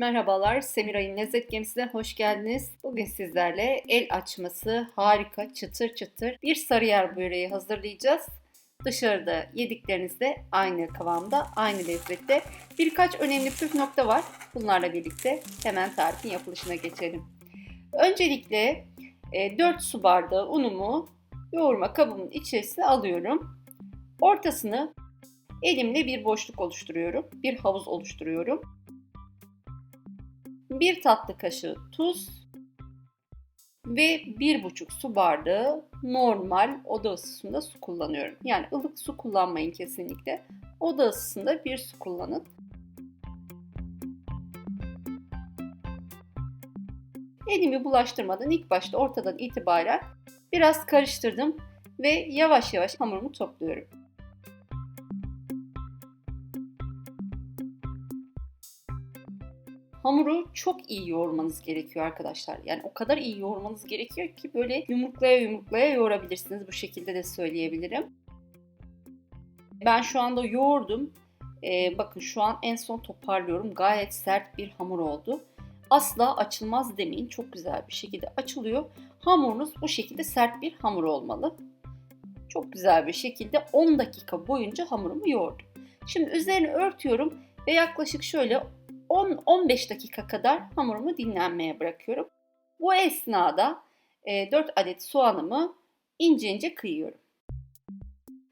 Merhabalar, Semiray'ın Lezzet Gemisi'ne hoş geldiniz. Bugün sizlerle el açması harika, çıtır çıtır bir sarıyer böreği hazırlayacağız. Dışarıda yediklerinizde aynı kıvamda, aynı lezzette. Birkaç önemli püf nokta var. Bunlarla birlikte hemen tarifin yapılışına geçelim. Öncelikle 4 e, su bardağı unumu yoğurma kabımın içerisine alıyorum. Ortasını elimle bir boşluk oluşturuyorum. Bir havuz oluşturuyorum 1 tatlı kaşığı tuz ve 1,5 su bardağı normal oda ısısında su kullanıyorum. Yani ılık su kullanmayın kesinlikle. Oda ısısında bir su kullanın. Elimi bulaştırmadan ilk başta ortadan itibaren biraz karıştırdım ve yavaş yavaş hamurumu topluyorum. Hamuru çok iyi yoğurmanız gerekiyor arkadaşlar. Yani o kadar iyi yoğurmanız gerekiyor ki böyle yumruklaya yumruklaya yoğurabilirsiniz. Bu şekilde de söyleyebilirim. Ben şu anda yoğurdum. Ee, bakın şu an en son toparlıyorum. Gayet sert bir hamur oldu. Asla açılmaz demeyin. Çok güzel bir şekilde açılıyor. Hamurunuz bu şekilde sert bir hamur olmalı. Çok güzel bir şekilde 10 dakika boyunca hamurumu yoğurdum. Şimdi üzerine örtüyorum ve yaklaşık şöyle 10-15 dakika kadar hamurumu dinlenmeye bırakıyorum. Bu esnada 4 e, adet soğanımı ince ince kıyıyorum.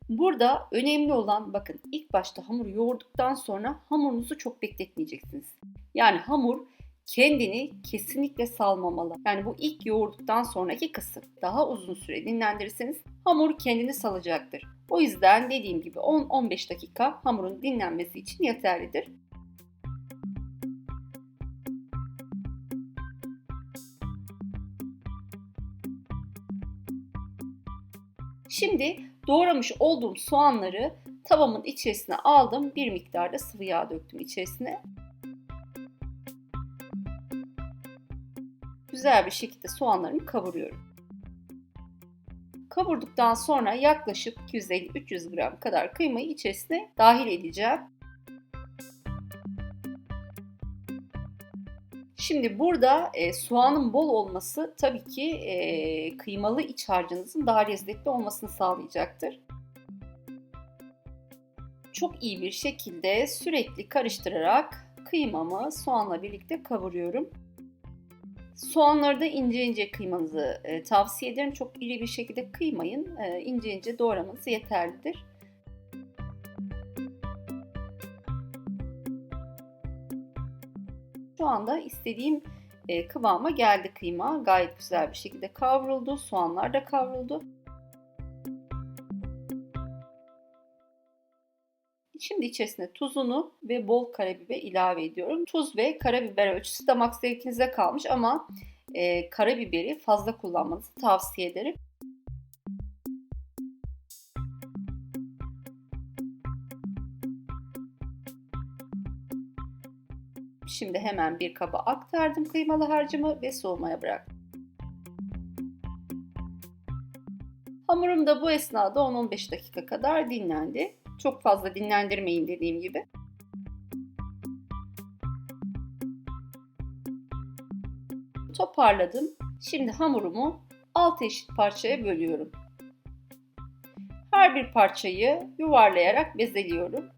Burada önemli olan bakın ilk başta hamuru yoğurduktan sonra hamurunuzu çok bekletmeyeceksiniz. Yani hamur kendini kesinlikle salmamalı. Yani bu ilk yoğurduktan sonraki kısım. Daha uzun süre dinlendirirseniz hamur kendini salacaktır. O yüzden dediğim gibi 10-15 dakika hamurun dinlenmesi için yeterlidir. Şimdi doğramış olduğum soğanları tavamın içerisine aldım. Bir miktarda sıvı yağ döktüm içerisine. Güzel bir şekilde soğanlarımı kavuruyorum. Kavurduktan sonra yaklaşık 250-300 gram kadar kıymayı içerisine dahil edeceğim. Şimdi burada e, soğanın bol olması tabii ki e, kıymalı iç harcınızın daha lezzetli olmasını sağlayacaktır. Çok iyi bir şekilde sürekli karıştırarak kıymamı soğanla birlikte kavuruyorum. Soğanları da ince ince kıymanızı e, tavsiye ederim. Çok iri bir şekilde kıymayın. E, ince ince doğramanız yeterlidir. Şu anda istediğim e, kıvama geldi kıyma. Gayet güzel bir şekilde kavruldu. Soğanlar da kavruldu. Şimdi içerisine tuzunu ve bol karabiber ilave ediyorum. Tuz ve karabiber ölçüsü damak zevkinize kalmış ama e, karabiberi fazla kullanmanızı tavsiye ederim. Şimdi hemen bir kaba aktardım kıymalı harcımı ve soğumaya bıraktım. Hamurum da bu esnada 10-15 dakika kadar dinlendi. Çok fazla dinlendirmeyin dediğim gibi. Toparladım. Şimdi hamurumu 6 eşit parçaya bölüyorum. Her bir parçayı yuvarlayarak bezeliyorum.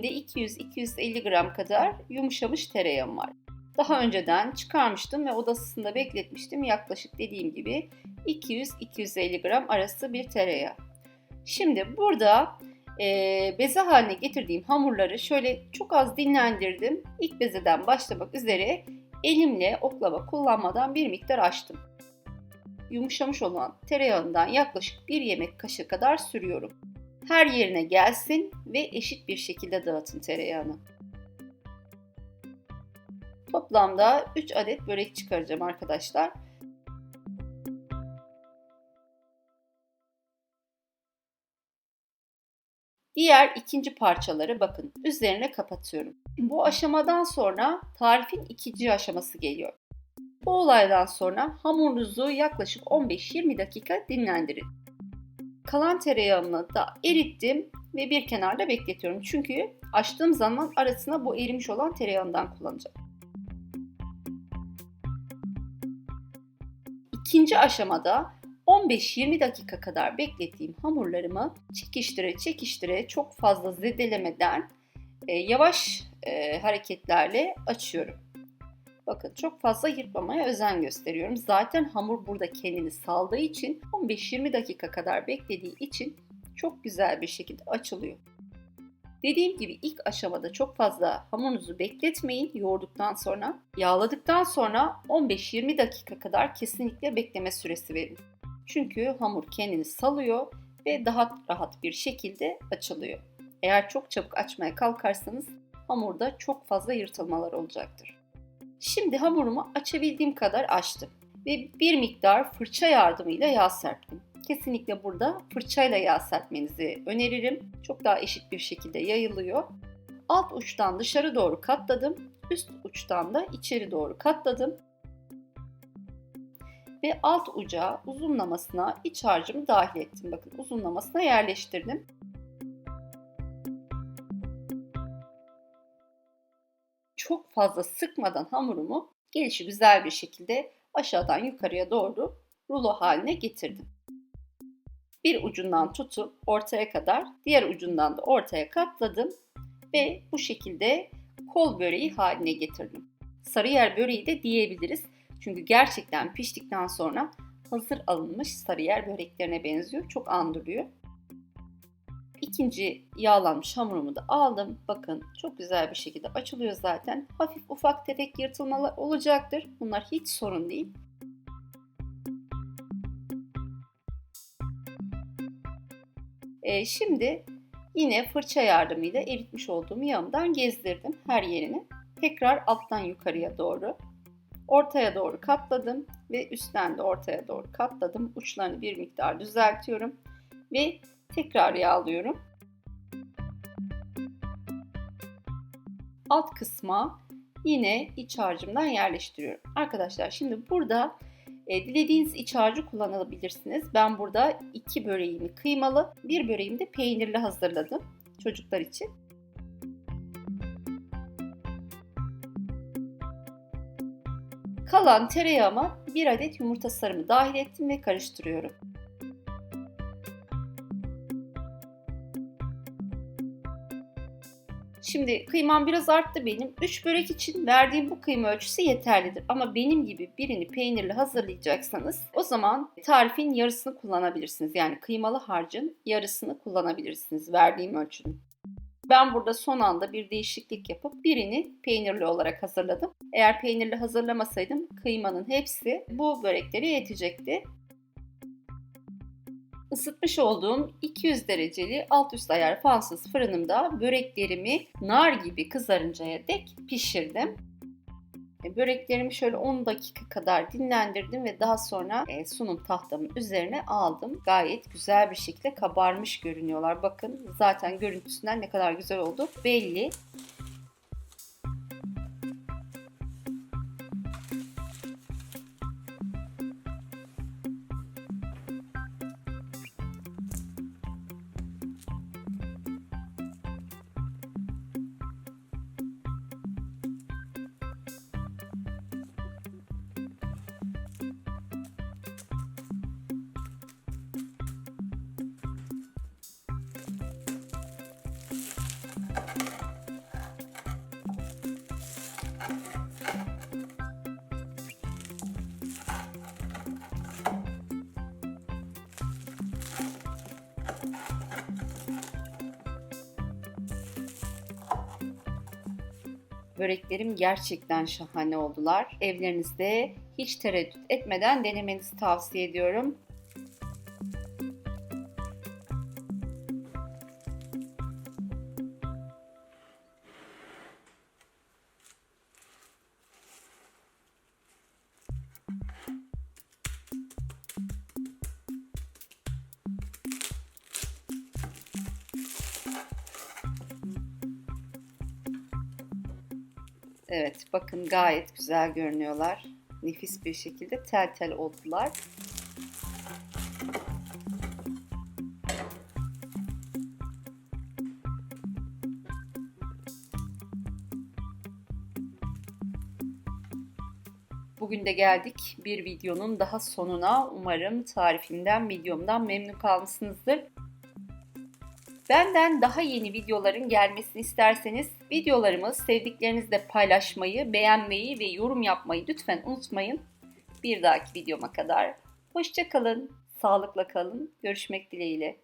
Elimde 200-250 gram kadar yumuşamış tereyağım var. Daha önceden çıkarmıştım ve odasında bekletmiştim. Yaklaşık dediğim gibi 200-250 gram arası bir tereyağı. Şimdi burada e, beze haline getirdiğim hamurları şöyle çok az dinlendirdim. İlk bezeden başlamak üzere elimle oklava kullanmadan bir miktar açtım. Yumuşamış olan tereyağından yaklaşık bir yemek kaşığı kadar sürüyorum her yerine gelsin ve eşit bir şekilde dağıtın tereyağını. Toplamda 3 adet börek çıkaracağım arkadaşlar. Diğer ikinci parçaları bakın üzerine kapatıyorum. Bu aşamadan sonra tarifin ikinci aşaması geliyor. Bu olaydan sonra hamurunuzu yaklaşık 15-20 dakika dinlendirin. Kalan tereyağımı da erittim ve bir kenarda bekletiyorum. Çünkü açtığım zaman arasına bu erimiş olan tereyağından kullanacağım. İkinci aşamada 15-20 dakika kadar beklettiğim hamurlarımı çekiştire çekiştire çok fazla zedelemeden e, yavaş e, hareketlerle açıyorum. Bakın çok fazla yırtmamaya özen gösteriyorum. Zaten hamur burada kendini saldığı için 15-20 dakika kadar beklediği için çok güzel bir şekilde açılıyor. Dediğim gibi ilk aşamada çok fazla hamurunuzu bekletmeyin yoğurduktan sonra. Yağladıktan sonra 15-20 dakika kadar kesinlikle bekleme süresi verin. Çünkü hamur kendini salıyor ve daha rahat bir şekilde açılıyor. Eğer çok çabuk açmaya kalkarsanız hamurda çok fazla yırtılmalar olacaktır. Şimdi hamurumu açabildiğim kadar açtım ve bir miktar fırça yardımıyla yağ serptim. Kesinlikle burada fırçayla yağ serpmenizi öneririm. Çok daha eşit bir şekilde yayılıyor. Alt uçtan dışarı doğru katladım. Üst uçtan da içeri doğru katladım. Ve alt uca uzunlamasına iç harcımı dahil ettim. Bakın uzunlamasına yerleştirdim. Çok fazla sıkmadan hamurumu gelişi güzel bir şekilde aşağıdan yukarıya doğru rulo haline getirdim. Bir ucundan tutup ortaya kadar diğer ucundan da ortaya katladım ve bu şekilde kol böreği haline getirdim. Sarıyer böreği de diyebiliriz. Çünkü gerçekten piştikten sonra hazır alınmış sarıyer böreklerine benziyor. Çok andırıyor. İkinci yağlanmış hamurumu da aldım. Bakın çok güzel bir şekilde açılıyor zaten. Hafif ufak tefek yırtılmalar olacaktır. Bunlar hiç sorun değil. Ee, şimdi yine fırça yardımıyla eritmiş olduğum yağımdan gezdirdim her yerini. Tekrar alttan yukarıya doğru ortaya doğru katladım ve üstten de ortaya doğru katladım. Uçlarını bir miktar düzeltiyorum ve tekrar yağlıyorum. Alt kısma yine iç harcımdan yerleştiriyorum. Arkadaşlar şimdi burada e, dilediğiniz iç harcı kullanabilirsiniz. Ben burada iki böreğimi kıymalı, bir böreğimi de peynirli hazırladım çocuklar için. Kalan tereyağıma bir adet yumurta sarımı dahil ettim ve karıştırıyorum. Şimdi kıymam biraz arttı benim. 3 börek için verdiğim bu kıyma ölçüsü yeterlidir. Ama benim gibi birini peynirli hazırlayacaksanız o zaman tarifin yarısını kullanabilirsiniz. Yani kıymalı harcın yarısını kullanabilirsiniz verdiğim ölçünün. Ben burada son anda bir değişiklik yapıp birini peynirli olarak hazırladım. Eğer peynirli hazırlamasaydım kıymanın hepsi bu börekleri yetecekti. Isıtmış olduğum 200 dereceli alt üst ayar fansız fırınımda böreklerimi nar gibi kızarıncaya dek pişirdim. E, böreklerimi şöyle 10 dakika kadar dinlendirdim ve daha sonra e, sunum tahtamın üzerine aldım. Gayet güzel bir şekilde kabarmış görünüyorlar. Bakın zaten görüntüsünden ne kadar güzel oldu belli. Böreklerim gerçekten şahane oldular. Evlerinizde hiç tereddüt etmeden denemenizi tavsiye ediyorum. Evet bakın gayet güzel görünüyorlar. nefis bir şekilde tel tel oldular. Bugün de geldik bir videonun daha sonuna. Umarım tarifimden, videomdan memnun kalmışsınızdır. Benden daha yeni videoların gelmesini isterseniz videolarımı sevdiklerinizle paylaşmayı, beğenmeyi ve yorum yapmayı lütfen unutmayın. Bir dahaki videoma kadar hoşça kalın, sağlıkla kalın. Görüşmek dileğiyle.